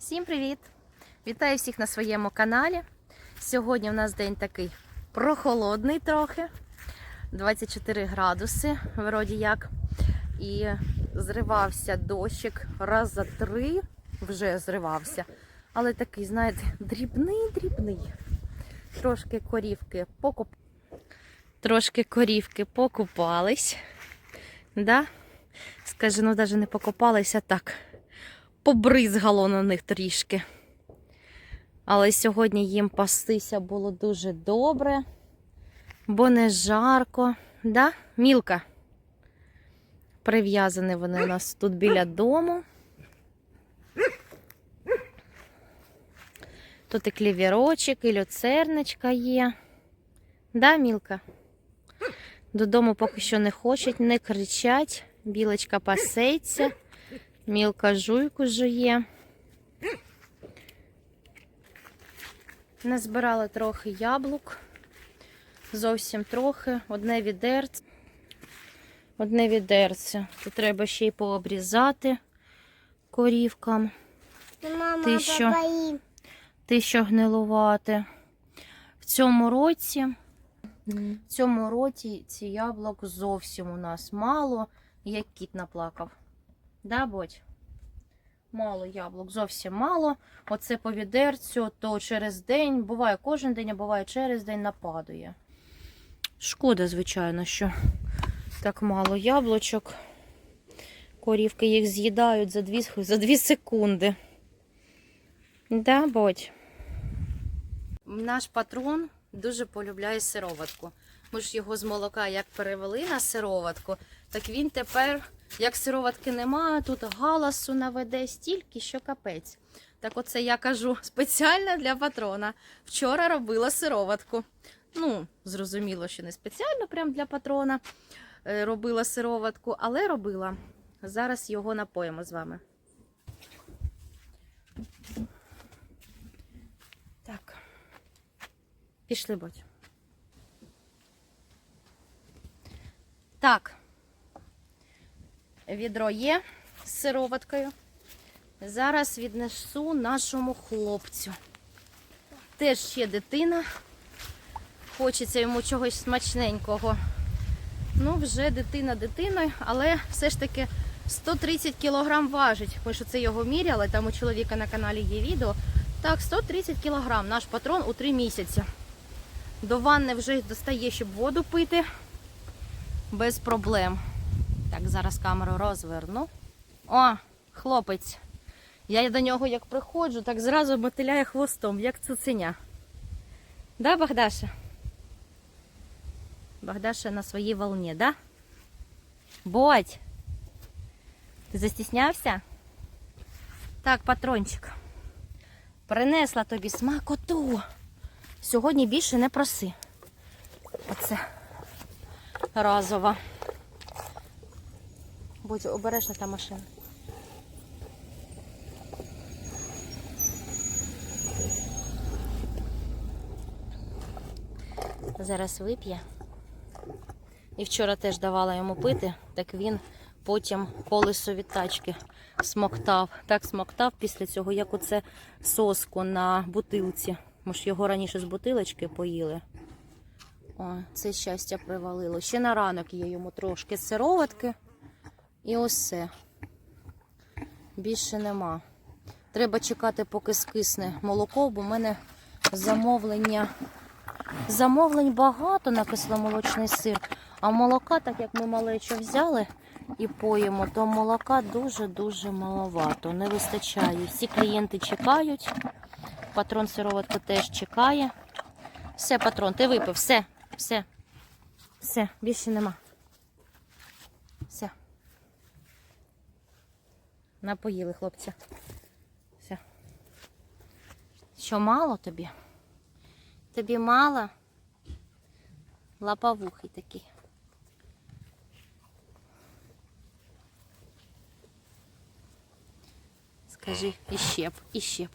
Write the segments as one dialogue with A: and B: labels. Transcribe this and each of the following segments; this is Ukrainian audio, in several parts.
A: Всім привіт! Вітаю всіх на своєму каналі. Сьогодні у нас день такий прохолодний трохи. 24 градуси, вроді як. І зривався дощик раз за три, вже зривався. Але такий, знаєте, дрібний-дрібний. Трошки корівки покуп... Трошки корівки покупались. Да? Скажи, ну навіть не покупалися так побризгало на них трішки. Але сьогодні їм пастися було дуже добре, бо не жарко. Да? Мілка. Прив'язані вони у нас тут біля дому. Тут і клівірочок, і люцерничка є. Да, Мілка? Додому поки що не хочуть, не кричать. Білочка пасеться. Мілка жуйку жує. Назбирала трохи яблук. Зовсім трохи. Одне відерце. Одне відерце. Тут треба ще й пообрізати корівкам.
B: Мама,
A: Ти що? Ти що гнилувати. В цьому році, в цьому році ці яблук зовсім у нас мало, як кіт наплакав. Да, Бодь? Мало яблук, зовсім мало. Оце по відерцю, то через день, буває кожен день, а буває через день нападає. Шкода, звичайно, що так мало яблучок. Корівки їх з'їдають за дві, за дві секунди. Да, Бодь? Наш патрон дуже полюбляє сироватку. Ми ж його з молока як перевели на сироватку, так він тепер, як сироватки немає, тут галасу наведе стільки, що капець. Так оце я кажу спеціально для патрона. Вчора робила сироватку. Ну, зрозуміло, що не спеціально прям для патрона е, робила сироватку, але робила. Зараз його напоїмо з вами. Так. Пішли, будь. Так. Відро є з сироваткою. Зараз віднесу нашому хлопцю. Теж ще дитина. Хочеться йому чогось смачненького. Ну, вже дитина дитиною, але все ж таки 130 кілограм важить. Ми ж це його міряли, там у чоловіка на каналі є відео. Так, 130 кілограм наш патрон у 3 місяці. До ванни вже достає, щоб воду пити. Без проблем. Так, зараз камеру розверну. О, хлопець. Я до нього як приходжу, так зразу мотиляє хвостом, як цуценя. Да, Богдаша? Богдаша на своїй волні, да? Бодь! Ти застіснявся? Так, патрончик. Принесла тобі смакоту. Сьогодні більше не проси. Оце разова. Будь обережна та машина. Зараз вип'є. І вчора теж давала йому пити, так він потім колесо від тачки смоктав. Так смоктав після цього, як оце соску на бутилці. Ми ж його раніше з бутилочки поїли. О, це щастя привалило. Ще на ранок є йому трошки сироватки. І усе. Більше нема. Треба чекати, поки скисне молоко, бо в мене замовлення. Замовлень багато на кисломолочний сир. А молока, так як ми малечо взяли і поїмо, то молока дуже-дуже маловато. Не вистачає. Всі клієнти чекають. Патрон сироватку теж чекає. Все, патрон, ти випив, все, все. Все, більше нема. Все. Напоїли хлопця. Все. Що мало тобі? Тобі мало? Лаповухий такий. Скажи, іщеп, іщеп.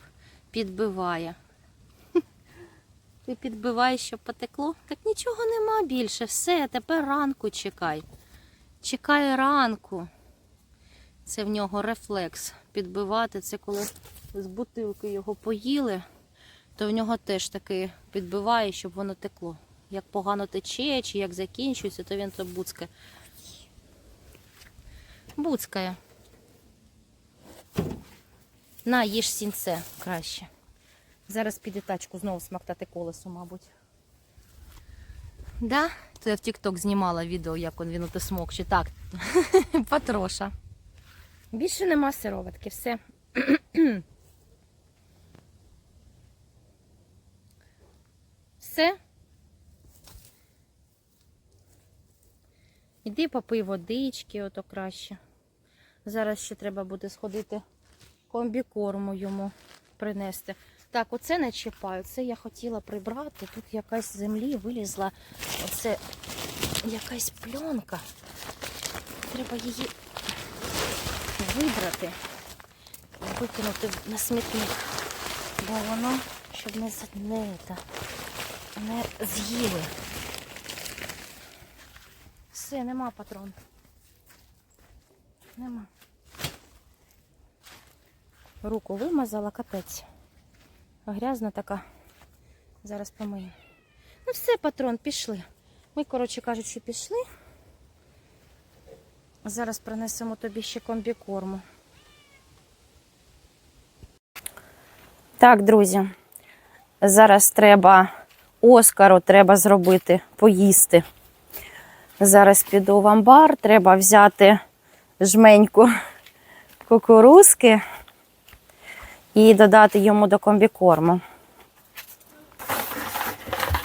A: Підбиває. Ти підбиваєш, щоб потекло? Так нічого нема більше. Все, тепер ранку чекай. Чекай ранку. Це в нього рефлекс. Підбивати це коли з бутилки його поїли, то в нього теж таки підбиває, щоб воно текло. Як погано тече, чи як закінчується, то він то буцкає. Буцкає. На, їж сінце краще. Зараз піде тачку знову смактати колесо, мабуть. Да? То я в TikTok знімала відео, як він, він оте смокче. Так, Патроша. Більше нема сироватки, все. Все. Іди попий водички, ото краще. Зараз ще треба буде сходити комбікорму йому принести. Так, оце не чіпаю. Це я хотіла прибрати. Тут якась землі вилізла. Оце якась пленка. Треба її вибрати і викинути на смітник. Бо воно, щоб не, не, не з'їли. Все, нема патрон. Нема. Руку вимазала, капець. Грязна така. Зараз помию. Ну все, патрон, пішли. Ми, коротше кажучи, пішли. Зараз принесемо тобі ще комбікорму. Так, друзі. Зараз треба Оскару треба зробити, поїсти. Зараз піду в амбар, треба взяти жменьку кукурузки і додати йому до комбікорму.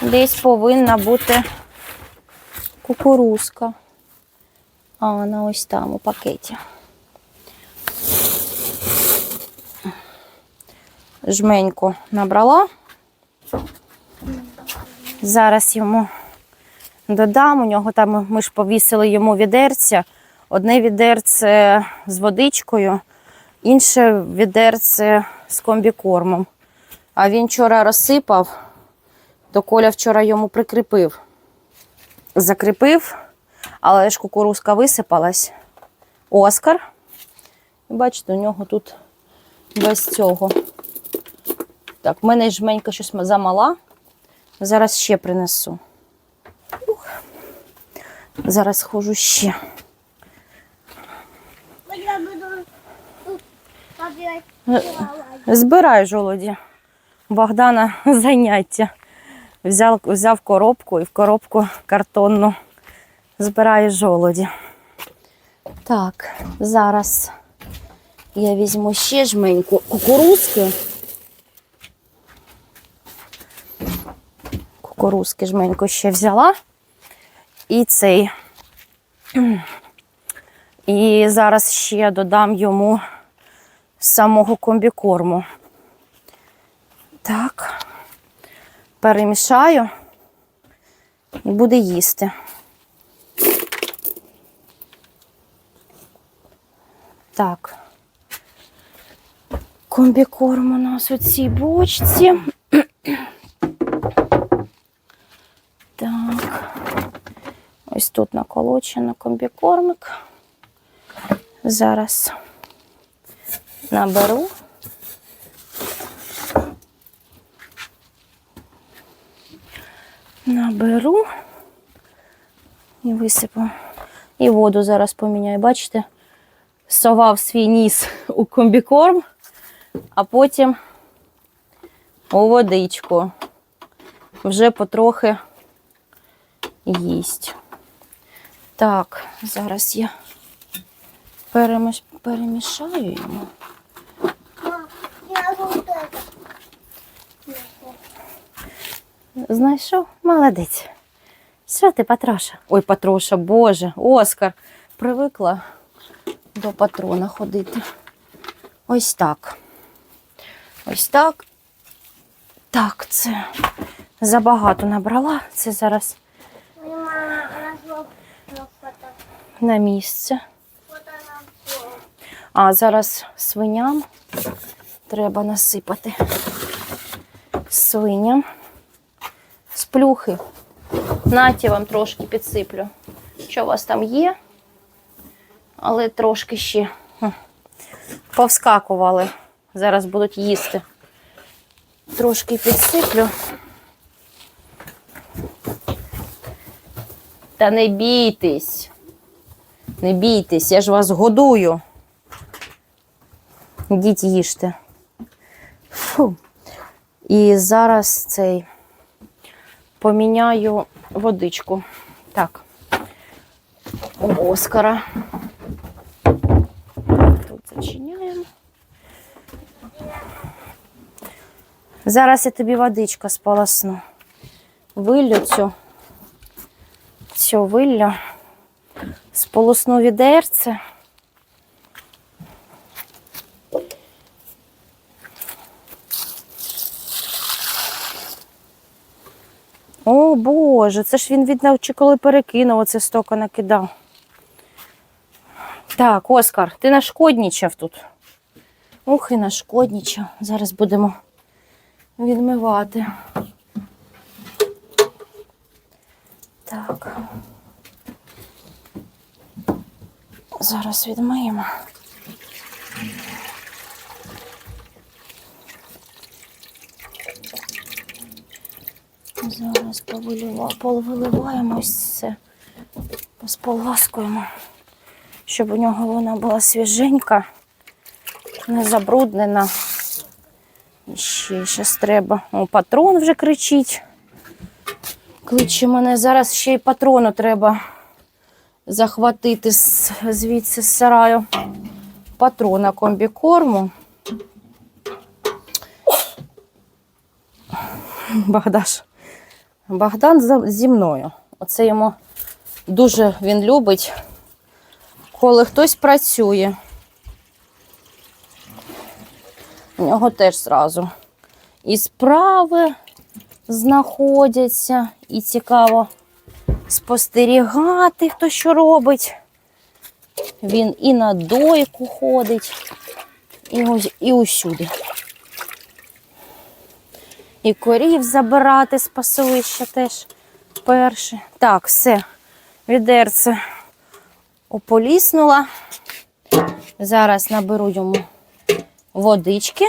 A: Десь повинна бути кукурузка. А вона ось там у пакеті. Жменьку набрала. Зараз йому додам. У нього там ми ж повісили йому відерця. Одне відерце з водичкою, інше відерце з комбікормом. А він вчора розсипав, то Коля вчора йому прикріпив. Закріпив, але ж кукурузка висипалась. Оскар. І бачите, у нього тут без цього. Так, в мене жменька щось замала. Зараз ще принесу. Ух. Зараз схожу ще. Збирай жолоді. Богдана заняття. Взяв, взяв коробку і в коробку картонну збирає жолоді. Так, зараз я візьму ще жменьку кукурузки. Кукурузки жменьку ще взяла. І цей. І зараз ще додам йому самого комбікорму. Так, перемішаю і буде їсти. Так. Комбікорм у нас у цій бочці. Так. Ось тут наколочено комбікормик. Зараз наберу. Наберу і висипу. І воду зараз поміняю. Бачите, совав свій ніс у комбікорм, а потім у водичку. Вже потрохи їсть. Так, зараз я переміш... перемішаю йому. Знайшов? Молодець. Що ти, Патроша? Ой, Патроша, Боже, Оскар. Привикла до патрона ходити. Ось так. Ось так. Так, це забагато набрала. Це зараз на місце. А зараз свиням треба насипати. Свиням. З плюхи. Наті вам трошки підсиплю. Що у вас там є? Але трошки ще повскакували Зараз будуть їсти. Трошки підсиплю. Та не бійтесь. Не бійтесь, я ж вас годую. Ідіть їжте. Фу. І зараз цей поміняю водичку. Так. У Оскара. Зачиняємо. Зараз я тобі водичка сполосну. Виллю цю, цю виллю, сполосну відерце. О Боже, це ж він чи коли перекинув, оце стока накидав. Так, Оскар, ти нашкоднічав тут. Ух, і нашкоднічав. Зараз будемо відмивати. Так. Зараз відмиємо. Зараз повилива- повиливаємо ось це, посполаскуємо, щоб у нього вона була свіженька, не забруднена. І ще щось треба. О, патрон вже кричить. Кличе мене. Зараз ще й патрону треба захватити звідси з сараю. Патрона комбікорму. Богдаш. Богдан зі мною. Оце йому дуже він любить, коли хтось працює. У нього теж зразу і справи знаходяться, і цікаво спостерігати, хто що робить. Він і на дойку ходить, і, ось- і усюди. І корів забирати з пасовища теж перше. Так, все, відерце ополіснула. Зараз наберу йому водички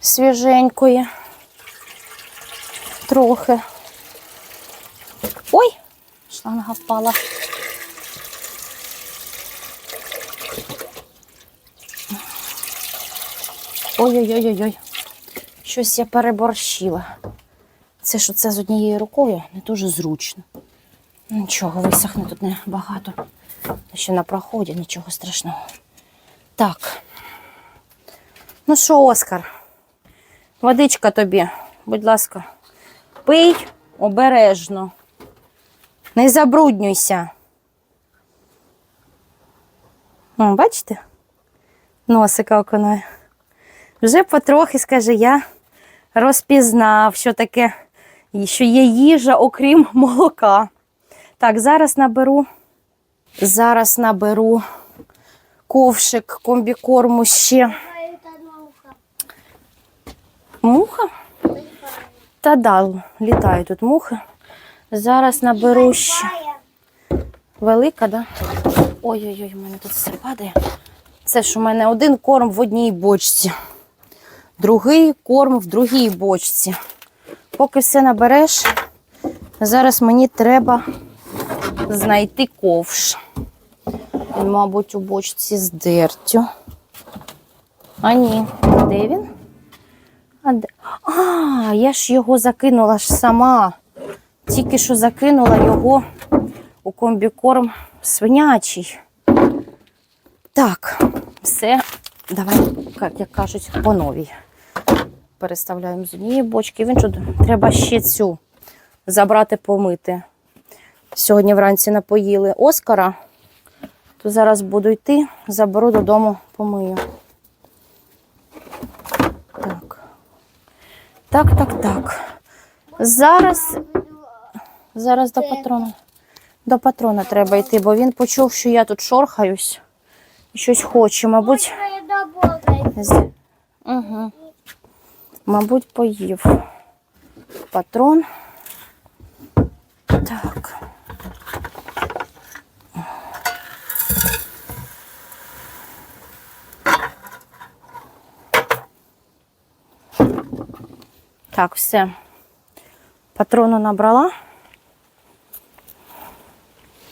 A: свіженької. Трохи. Ой, шланга впала. Ой-ой-ой-ой. Щось я переборщила. Це що це з однією рукою не дуже зручно. Нічого, висохне тут не багато. Ще на проході, нічого страшного. Так. Ну що, Оскар? Водичка тобі, будь ласка, пий обережно. Не забруднюйся. О, бачите? Носика окунає. Вже потрохи, скаже, я розпізнав, що таке, що є їжа, окрім молока. Так, зараз наберу, зараз наберу ковшик комбікорму ще.
B: Муха.
A: Та да, літають тут мухи. Зараз наберу ще. Велика, да? Ой-ой-ой, у мене тут все падає. Це ж у мене один корм в одній бочці, другий корм в другій бочці. Поки все набереш, зараз мені треба знайти ковш. Він, мабуть, у бочці з дертю. А ні, де він? А, де? а, я ж його закинула ж сама. Тільки що закинула його у комбікорм свинячий. Так, все, давай, як, як кажуть, по новій. Переставляємо з однієї бочки. В іншу треба ще цю забрати, помити. Сьогодні вранці напоїли Оскара, то зараз буду йти, заберу додому, помию. Так. Так, так, так. Зараз Зараз до патрона. До патрона треба йти, бо він почув, що я тут шорхаюсь і щось хоче. Мабуть, угу. мабуть, поїв. Патрон. Так. Так, все. Патрону набрала.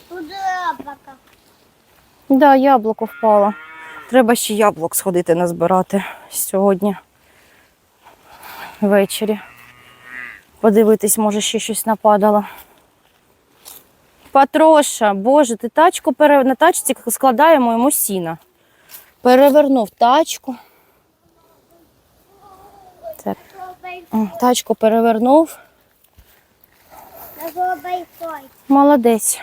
B: Тут яблоко.
A: Да, яблуко впало. Треба ще яблук сходити назбирати сьогодні. Ввечері. Подивитись, може, ще щось нападало. Патроша, боже, ти тачку пере... на тачці складаємо йому сіна. Перевернув тачку. Так, тачку перевернув. Молодець.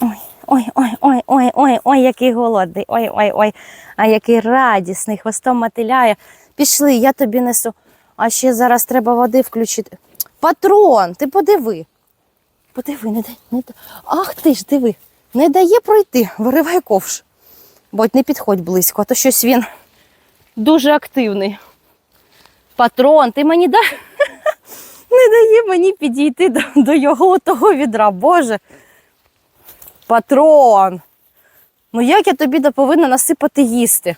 A: Ой, ой, ой, ой, ой, ой, ой, який голодний. Ой, ой, ой, а який радісний, хвостом мотиляє. Пішли, я тобі несу. А ще зараз треба води включити. Патрон, ти подиви. Подиви, не дай. Не дай. Ах ти ж, диви. Не дає пройти, виривай ковш. Будь не підходь близько, а то щось він дуже активний. Патрон, ти мені дай. Не дає мені підійти до, до його того відра. Боже. Патрон. Ну як я тобі да повинна насипати їсти?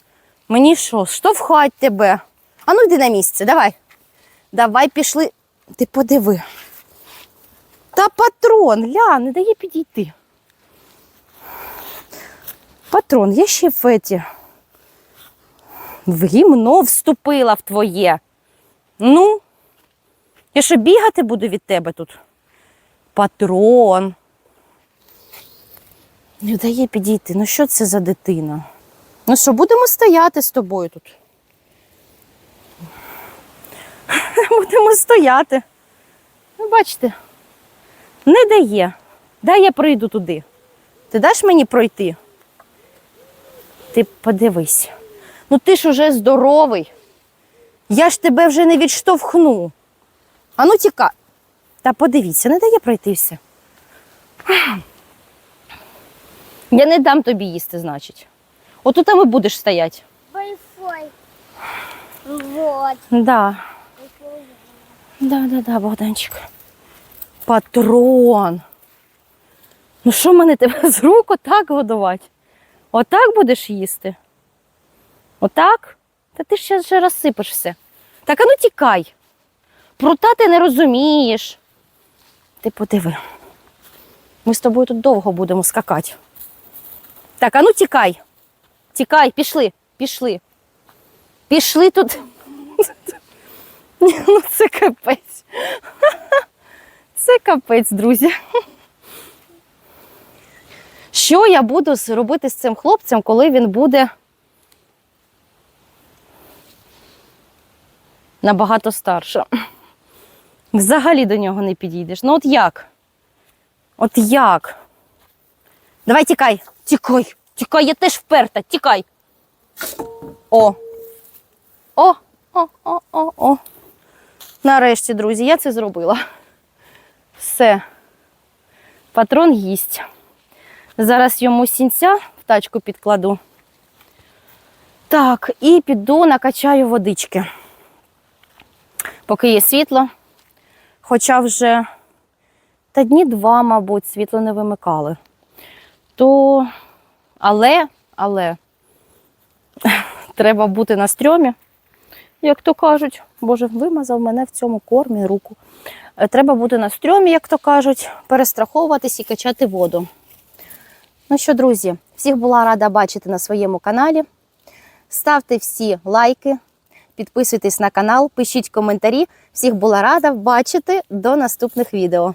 A: Мені що, штовхать тебе? А ну йди на місце, давай. Давай пішли. Ти подиви. Та патрон, ля, не дає підійти. Патрон, я ще в еті. В гімно вступила в твоє. Ну, я що бігати буду від тебе тут? Патрон. Не дає підійти. Ну що це за дитина? Ну що, будемо стояти з тобою тут? Будемо стояти. Ну, бачите, не дає. Дай я прийду туди. Ти даш мені пройти? Ти подивись. Ну ти ж уже здоровий. Я ж тебе вже не відштовхну. А ну тіка. Та подивіться, не дає пройти все. Я не дам тобі їсти, значить. Отут там і будеш стояти.
B: Большой. Вот.
A: Да. Да, да, да, Богданчик. Патрон. Ну що мене тебе з рук отак годувати? Отак будеш їсти? Отак? Та ти ще вже розсипеш все. Так а ну тікай. Прута ти не розумієш. Ти подиви. Ми з тобою тут довго будемо скакати. Так, а ну тікай. Тікай, пішли, пішли. Пішли тут. Ну це капець. Це капець, друзі. Що я буду робити з цим хлопцем, коли він буде набагато старше? Взагалі до нього не підійдеш. Ну от як? От як? Давай тікай, тікай, тікай, я теж вперта, тікай. О. О, о, о, о, о. Нарешті, друзі, я це зробила. Все. Патрон їсть. Зараз йому сінця в тачку підкладу. Так, і піду накачаю водички. Поки є світло. Хоча вже та дні два, мабуть, світло не вимикали. То, але, але треба бути на стрьомі як то кажуть. Боже, вимазав мене в цьому кормі руку. Е, Треба бути на стрьомі, як то кажуть, перестраховуватись і качати воду. Ну що, друзі, всіх була рада бачити на своєму каналі. Ставте всі лайки, підписуйтесь на канал, пишіть коментарі. Всіх була рада бачити до наступних відео.